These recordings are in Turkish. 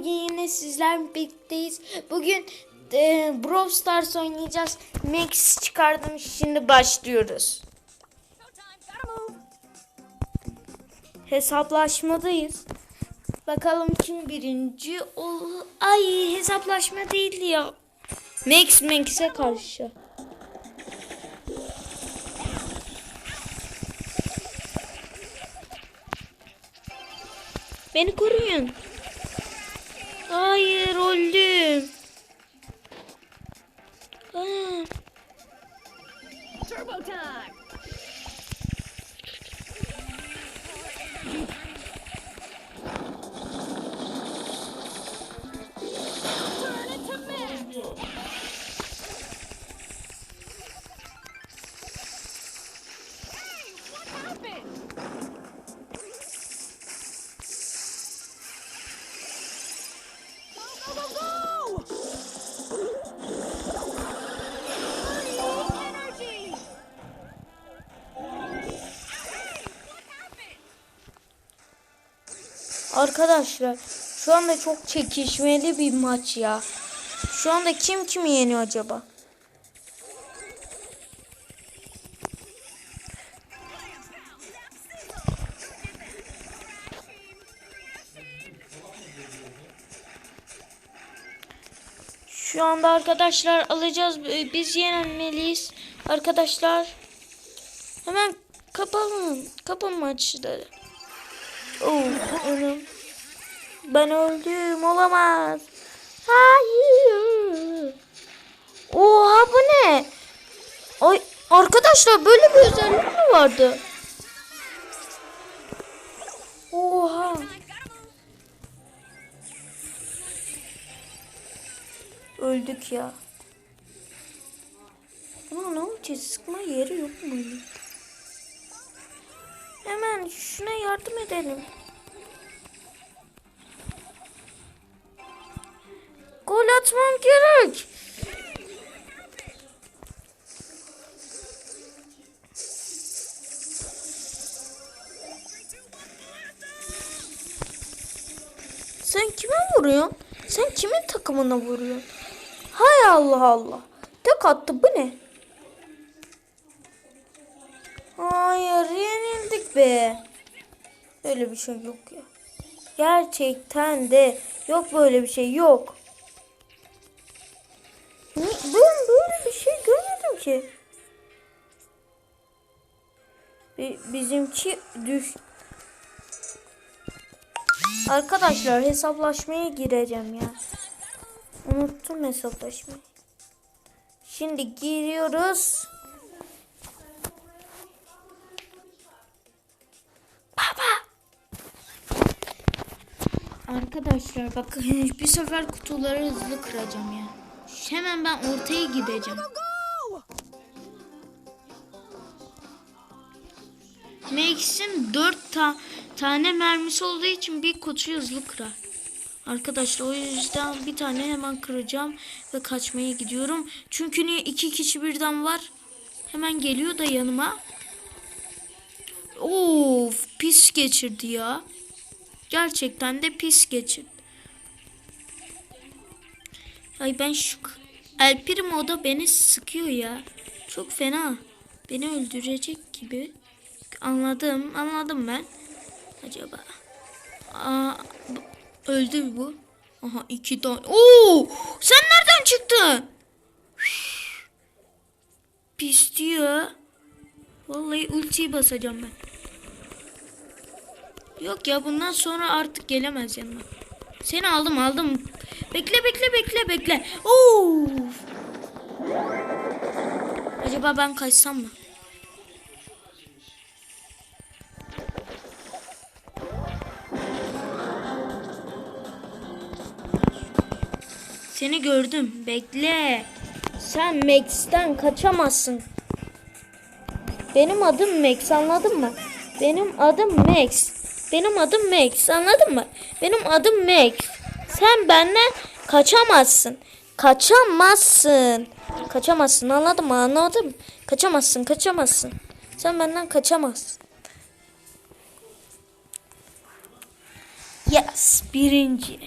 bugün yine sizlerle birlikteyiz. Bugün e, Brawl Stars oynayacağız. Max çıkardım şimdi başlıyoruz. Hesaplaşmadayız. Bakalım kim birinci ol. Ay hesaplaşma değildi ya. Max Max'e karşı. Beni koruyun. Hayır öldüm. Aa, Turbo time! Arkadaşlar şu anda çok çekişmeli bir maç ya. Şu anda kim kimi yeniyor acaba? Şu anda arkadaşlar alacağız. Ee, Biz yenilmeliyiz. Arkadaşlar hemen kapalım. Kapın maçları. Oh, önüm. Ben öldüm. Olamaz. Hayır. Oha bu ne? Ay arkadaşlar böyle bir özellik mi vardı? Oha. Öldük ya. Ama ne yapacağız? Sıkma yeri yok mu? Hemen şuna yardım edelim. Atmam gerek. Sen kime vuruyorsun? Sen kimin takımına vuruyorsun? Hay Allah Allah. Tek attı bu ne? Hayır yenildik be. Böyle bir şey yok ya. Gerçekten de yok böyle bir şey yok. Ben böyle bir şey görmedim ki. Bi- Bizimki düş. Arkadaşlar hesaplaşmaya gireceğim ya. Unuttum hesaplaşmayı. Şimdi giriyoruz. Arkadaşlar bakın bir sefer kutuları hızlı kıracağım ya. Hemen ben ortaya gideceğim. Max'in 4 ta tane mermisi olduğu için bir kutuyu hızlı kırar. Arkadaşlar o yüzden bir tane hemen kıracağım ve kaçmaya gidiyorum. Çünkü niye iki kişi birden var. Hemen geliyor da yanıma. Of pis geçirdi ya. Gerçekten de pis geçirdi. Ay ben şu El Primo da beni sıkıyor ya. Çok fena. Beni öldürecek gibi. Anladım. Anladım ben. Acaba. Aa, öldü bu. Aha iki tane. Oo! Sen nereden çıktın? Pis diyor. Vallahi ultiyi basacağım ben. Yok ya bundan sonra artık gelemez yanıma. Seni aldım aldım. Bekle bekle bekle bekle. Oo! Acaba ben kaçsam mı? Seni gördüm. Bekle. Sen Max'ten kaçamazsın. Benim adım Max anladın mı? Benim adım Max. Benim adım Max anladın mı? Benim adım Max. Sen benden kaçamazsın. Kaçamazsın. Kaçamazsın anladın mı? Anladın? Kaçamazsın kaçamazsın. Sen benden kaçamazsın. Yes birinci.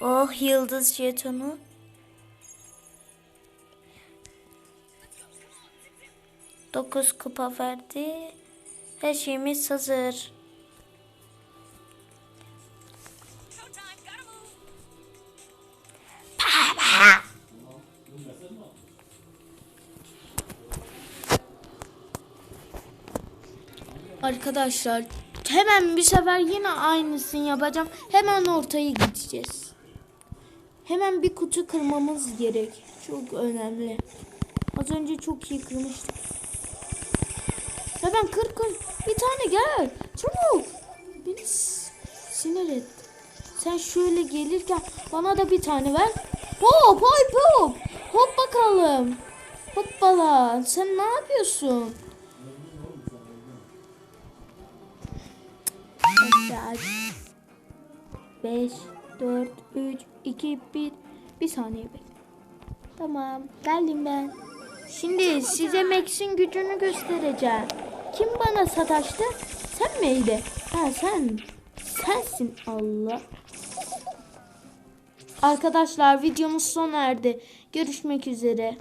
Oh yıldız jetonu. Dokuz kupa verdi. Her şeyimiz hazır. Arkadaşlar hemen bir sefer yine aynısını yapacağım. Hemen ortaya gideceğiz. Hemen bir kutu kırmamız gerek. Çok önemli. Az önce çok iyi kırmıştık. Hemen kır kır. Bir tane gel. Çabuk. Beni sinir et. Sen şöyle gelirken bana da bir tane ver. Hop hop hop. Hop bakalım. Hoppala. Sen ne yapıyorsun? Saat 5, 4, 3, 2, 1. Bir saniye bekle. Tamam. Geldim ben. Şimdi size Max'in gücünü göstereceğim. Kim bana sataştı? Sen miydi? Ha sen. Sensin Allah. Arkadaşlar videomuz sona erdi. Görüşmek üzere.